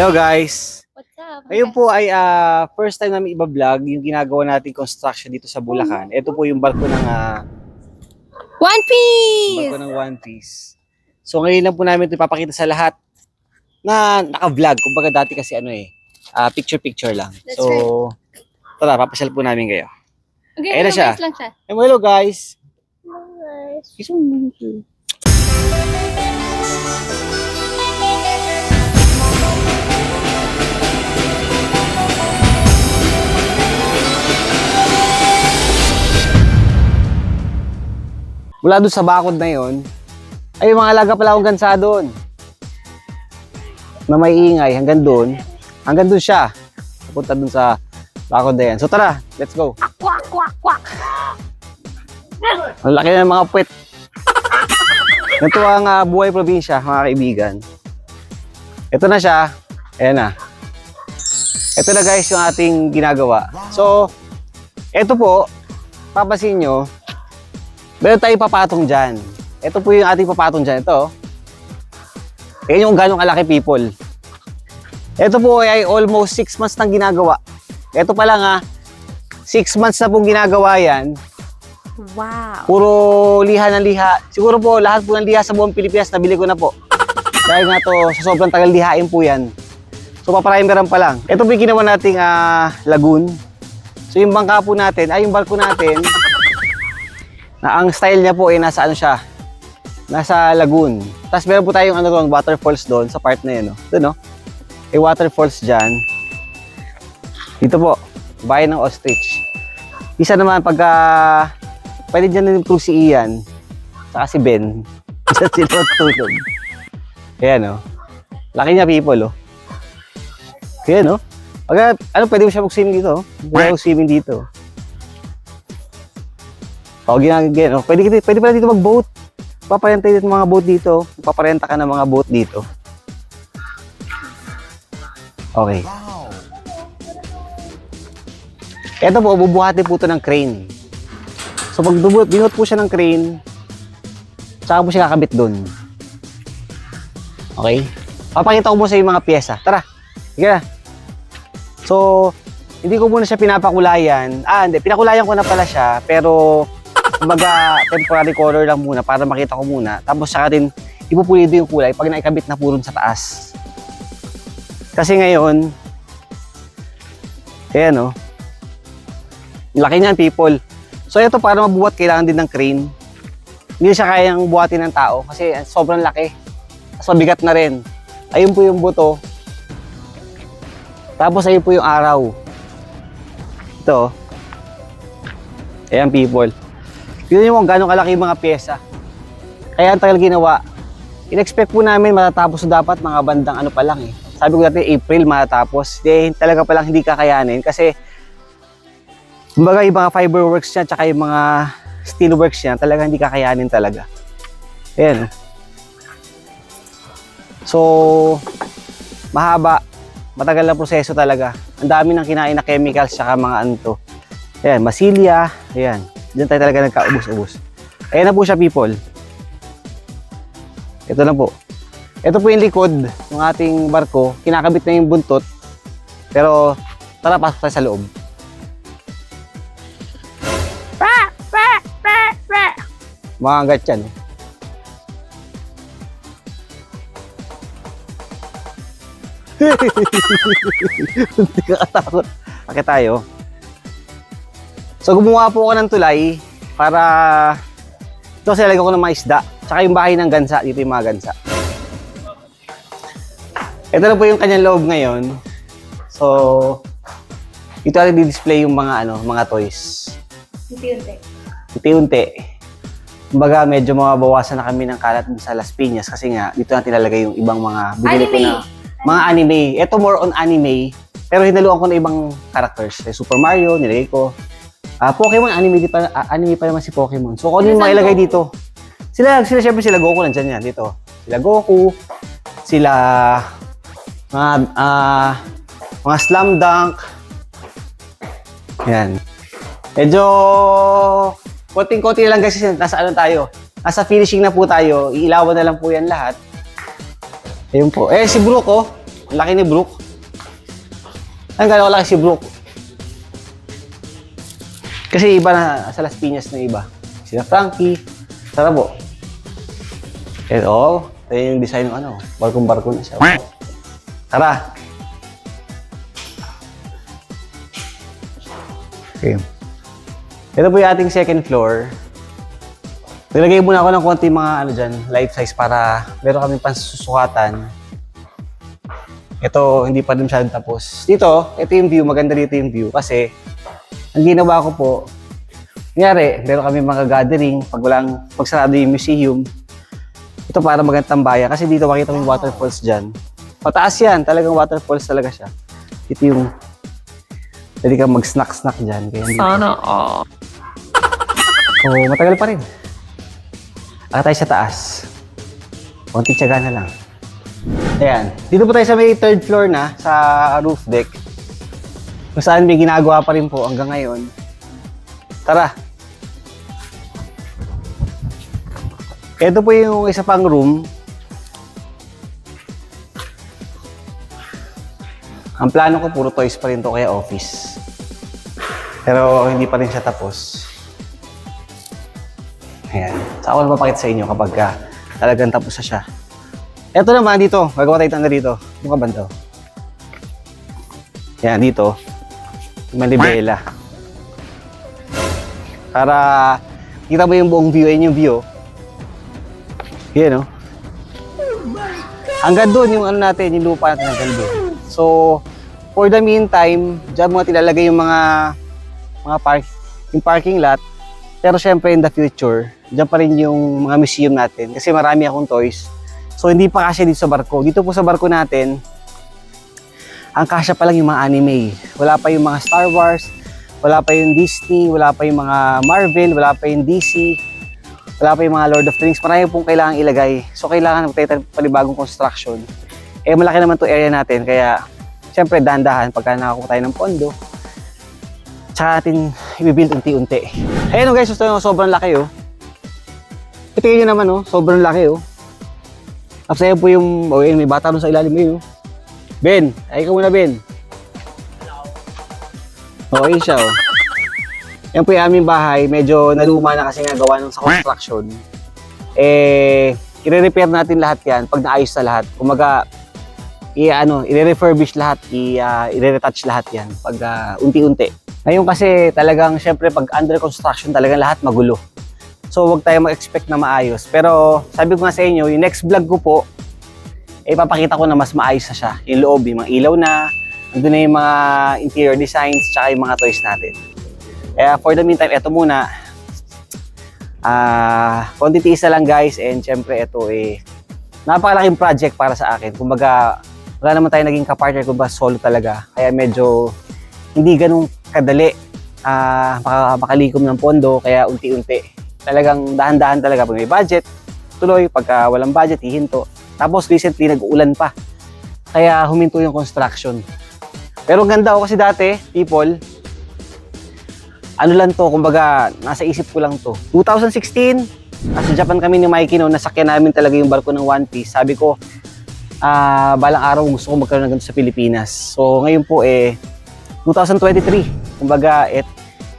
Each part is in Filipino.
Hello guys! What's up? Ngayon po ay ah, first time namin iba-vlog yung ginagawa nating construction dito sa Bulacan. Ito po yung barko ng ah, One Piece! barko ng One Piece. So ngayon lang po namin ito ipapakita sa lahat na naka-vlog. Kumbaga dati kasi ano eh, ah, picture-picture lang. That's so, tara, papasyal po namin kayo. Okay, Ayan na siya. lang siya. Hello guys! Nice. Kiss mo. Mula doon sa bakod na yon, ay mga alaga pala akong gansa doon. Na may ingay hanggang doon. Hanggang doon siya. Papunta doon sa bakod na yan. So tara, let's go. Kwak, kwak, kwak. Ang laki ng mga puwet. Ito ang ah, buhay probinsya, mga kaibigan. Ito na siya. Ayan na. Ito na guys yung ating ginagawa. So, ito po, papasin nyo, meron tayong papatong dyan. Ito po yung ating papatong dyan. Ito. Ayan yung ganong kalaki people. Ito po ay almost 6 months nang ginagawa. Ito pa lang ha, 6 months na pong ginagawa yan. Wow. Puro liha ng liha. Siguro po lahat po ng liha sa buong Pilipinas nabili ko na po. Dahil nga to sa sobrang tagal lihain po yan. So paparimeran pa lang. Ito po yung ginawa nating ah, lagoon. So yung bangka po natin, ay yung barko natin, na ang style niya po ay nasa ano siya, nasa lagoon. Tapos meron po tayong ano doon, waterfalls doon sa part na yun. No? Doon no? May waterfalls dyan. Dito po, bayan ng ostrich. Isa naman pagka pwede dyan din po si Ian saka si Ben. Diyan sila tutulog. Ayan o. Laki niya people o. Ayan o. Pag, ano, pwede mo siya mag-swimming dito. oh. Mag-swimming dito. O, ginagagyan. O, pwede, pwede pala dito mag-boat. Paparenta dito mga boat dito. Paparenta ka ng mga boat dito. Okay. Ito po, bubuhatin po ito ng crane. So pag binuhat po siya ng crane, tsaka po siya kakabit doon. Okay? Papakita ko po sa yung mga pyesa. Tara, sige na. So, hindi ko muna siya pinapakulayan. Ah, hindi, pinakulayan ko na pala siya, pero kumbaga temporary color lang muna para makita ko muna. Tapos saka din, ipupulido yung kulay pag naikabit na po rin sa taas. Kasi ngayon, ayan oh, laki niyan people. So ito para mabuhat kailangan din ng crane. Hindi siya kayang buhatin ng tao kasi sobrang laki. Tapos mabigat na rin. Ayun po yung buto. Tapos ayun po yung araw. Ito. oh. Ayan people. Yun yung gano'ng kalaki yung mga pyesa. Kaya ang tagal ginawa. In-expect po namin matatapos dapat mga bandang ano pa lang eh. Sabi ko dati April matatapos. Di, talaga palang hindi kakayanin kasi Kumbaga yung mga fiber works niya tsaka yung mga steel works niya talaga hindi kakayanin talaga. Ayan. So, mahaba. Matagal na proseso talaga. Ang dami ng kinain na chemicals tsaka mga ano to. Ayan, masilya. Ayan. Diyan tayo talaga nagkaubos-ubos. Ayan na po siya people. Ito na po. Ito po yung likod ng ating barko. Kinakabit na yung buntot. Pero, tara pasok tayo sa loob. Mga hanggat yan. eh. Hindi ka katakot. Bakit tayo? So gumawa po ako ng tulay para ito silalagyan ko ng mga isda. Tsaka yung bahay ng gansa. Dito yung mga gansa. Ito na po yung kanyang loob ngayon. So, dito natin di-display yung mga ano, mga toys. Unti-unti. Unti-unti. Kumbaga, medyo mabawasan na kami ng kalat sa Las Piñas kasi nga, dito natin ilalagay yung ibang mga binili ko na mga anime. Ito more on anime, pero hinaluan ko na ibang characters. Super Mario, nilagay ko. Ah, Pokemon, anime, pa, ah, anime pa naman si Pokemon. So, kung ano yung Saan mga ilagay Goku? dito? Sila, sila syempre sila Goku, nandyan yan, dito. Sila Goku, sila, mga, ah, mga Slam Dunk. Yan. Medyo, konting-konti na lang guys, kasi nasa ano tayo. Nasa finishing na po tayo, iilawan na lang po yan lahat. Ayun po. Eh, si Brooke, oh. Ang laki ni Brooke. Ang gano'n kalaki si Brooke. Kasi iba na sa Las Piñas na iba. Sila Frankie. Tara po. And oh, ito yung design ng ano. Barkong-barko na siya. Tara. Okay. Ito po yung ating second floor. Nilagay muna ako ng konti mga ano dyan, life size para meron kami pansusukatan. Ito, hindi pa din masyadong tapos. Dito, ito yung view. Maganda dito yung view kasi ang ginawa ko po, nangyari, meron kami mga gathering pag walang, pag sarado yung museum. Ito para magandang bayan kasi dito makita mo yung waterfalls dyan. Pataas yan, talagang waterfalls talaga siya. Ito yung pwede kang mag-snack-snack dyan. Kaya Sana all. Oo, matagal pa rin. Aka tayo sa taas. Konting tiyaga na lang. Ayan. Dito po tayo sa may third floor na, sa roof deck. Kung saan may ginagawa pa rin po hanggang ngayon. Tara. Ito po yung isa pang room. Ang plano ko, puro toys pa rin to, kaya office. Pero hindi pa rin siya tapos. Ayan. Sa ako napapakita sa inyo kapag ka talagang tapos na siya. Ito naman dito, gagawa tayo dito. Yung kabanto. Yan, dito. Malibela. Para kita mo yung buong view. Ayan yung view. Yan, no? Hanggang doon yung ano natin, yung lupa natin hanggang doon. So, for the meantime, dyan mo tilalagay yung mga mga park, yung parking lot. Pero syempre in the future, dyan pa rin yung mga museum natin kasi marami akong toys. So hindi pa kasya dito sa barko. Dito po sa barko natin, ang kasya pa lang yung mga anime. Wala pa yung mga Star Wars, wala pa yung Disney, wala pa yung mga Marvel, wala pa yung DC, wala pa yung mga Lord of the Rings. Marami pong kailangan ilagay. So kailangan magtayo tayo ng panibagong construction. Eh malaki naman to area natin kaya syempre dandahan pagka nakakuha tayo ng pondo. Tsaka atin i-build unti-unti. Ayun oh guys, gusto nyo sobrang laki oh. Tingnan nyo naman oh, sobrang laki oh. Tapos ayun po yung, oh yun, may bata doon sa ilalim mo yun oh. Ben, ay ka muna Ben. Okay siya oh. Yan po yung aming bahay, medyo naluma na kasi nga gawa nung sa construction. Eh, i-repair natin lahat yan pag naayos na lahat. Kumaga, i ano, i-refurbish lahat, i uh, i-retouch lahat yan pag ah, unti-unti. Ngayon kasi talagang syempre pag under construction talagang lahat magulo. So wag tayo mag-expect na maayos. Pero sabi ko nga sa inyo, yung next vlog ko po, eh papakita ko na mas maayos na siya. Yung loob, yung mga ilaw na, nandun na yung mga interior designs, tsaka yung mga toys natin. Kaya for the meantime, eto muna. Ah, konti tiis na lang guys and syempre ito eh napakalaking project para sa akin. Kumbaga, wala naman tayo naging kapartner ko ba solo talaga. Kaya medyo hindi ganun kadali ah maka- makalikom ng pondo kaya unti-unti. Talagang dahan-dahan talaga pag may budget. Tuloy, pagka walang budget, hihinto. Tapos recently nag-uulan pa. Kaya huminto yung construction. Pero ganda ko kasi dati, people, ano lang to, kumbaga, nasa isip ko lang to. 2016, nasa Japan kami ni Mikey noon, nasakyan namin talaga yung barko ng One Piece. Sabi ko, ah, balang araw gusto ko magkaroon ng ganito sa Pilipinas. So ngayon po eh, 2023. Kumbaga, et,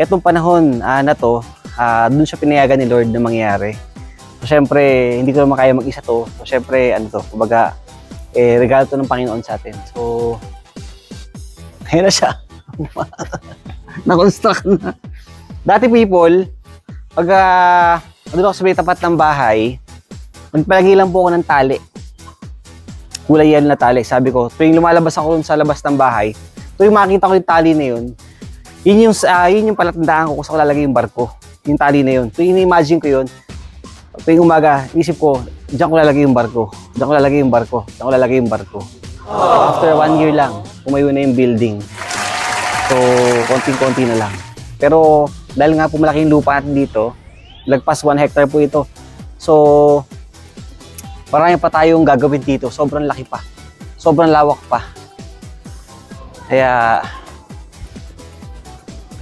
etong panahon ah, na to, ah, dun siya pinayagan ni Lord na mangyari. So syempre, hindi ko naman kaya mag-isa to. So syempre, ano to, kumbaga, eh, regalo to ng Panginoon sa atin. So, ayun na siya. Na-construct na. Dati people, pag uh, doon ako sa tapat ng bahay, magpalagi lang po ako ng tali. Kulay yan na tali. Sabi ko, tuwing lumalabas ako sa labas ng bahay, tuwing makita ko yung tali na yun, yun yung, uh, yun yung palatandaan ko kung saan ko lalagay yung barko. Yung tali na yun. Tuwing na-imagine ko yun, tuwing umaga, isip ko, diyan ko lalagay yung barko. Diyan ko lalagay yung barko. Diyan ko lalagay yung barko. After one year lang, tumayo na yung building. So, konting-konti na lang. Pero, dahil nga po malaki yung lupa natin dito, lagpas 1 hectare po ito. So, marami pa tayong gagawin dito. Sobrang laki pa. Sobrang lawak pa. Kaya,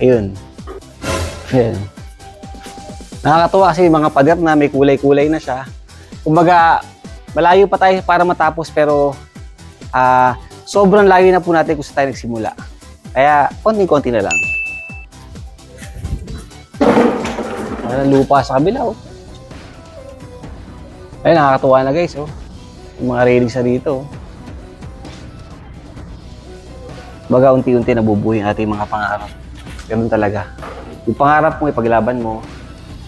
ayun. Ayun. Nakakatuwa kasi mga pader na may kulay-kulay na siya. Kumbaga, malayo pa tayo para matapos pero ah sobrang layo na po natin kung saan tayo nagsimula. Kaya, konting-konti na lang. Wala lupa sa kabila, oh. Ay, nakakatuwa na guys, oh. Yung mga railings na dito, oh. Baga, unti-unti nabubuhay ang ating mga pangarap. Ganun talaga. Yung pangarap mo, ipaglaban mo,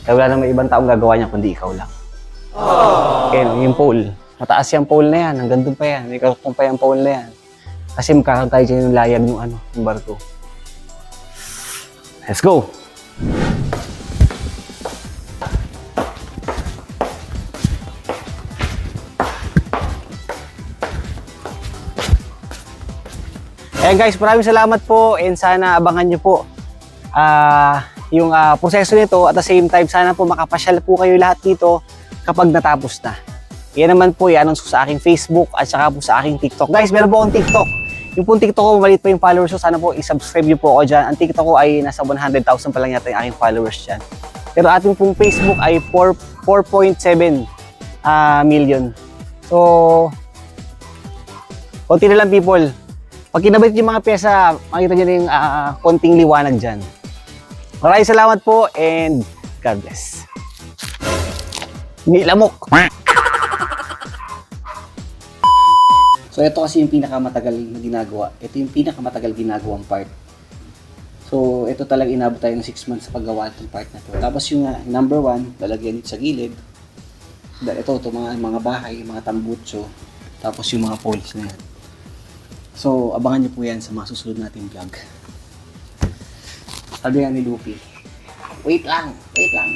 kaya wala namang ibang taong gagawa niya kundi ikaw lang. Yan, yung pole. Mataas yung pole na yan. Hanggang doon pa yan. May karutong pa yung pole na yan. Kasi magkakaroon tayo dyan yung layag ng ano, yung barko. Let's go! Ayan guys, maraming salamat po and sana abangan nyo po ah yung ah, proseso nito at the same time sana po makapasyal po kayo lahat dito kapag natapos na. Yan naman po i-announce ko sa aking Facebook at saka po sa aking TikTok. Guys, meron po akong TikTok. Yung pong TikTok ko, maliit pa yung followers ko. Sana po i-subscribe nyo po ako dyan. Ang TikTok ko ay nasa 100,000 pa lang yata yung aking followers dyan. Pero ating pong Facebook ay 4 4.7 ah, million. So, konti na lang people. Pag kinabit yung mga pyesa, makita nyo na yung ah, konting liwanag dyan. Maraming salamat po and God bless. Nilamok! So ito kasi yung pinakamatagal na ginagawa. Ito yung pinakamatagal ginagawang part. So ito talaga inabot tayo ng 6 months sa paggawa ng part na to. Tapos yung ah, number 1, lalagyan dito sa gilid. Da- Ito, ito mga, mga bahay, mga tambutso. Tapos yung mga poles na yan. So, abangan nyo po yan sa mga susunod nating vlog. Sabi nga ni Luffy, wait lang, wait lang.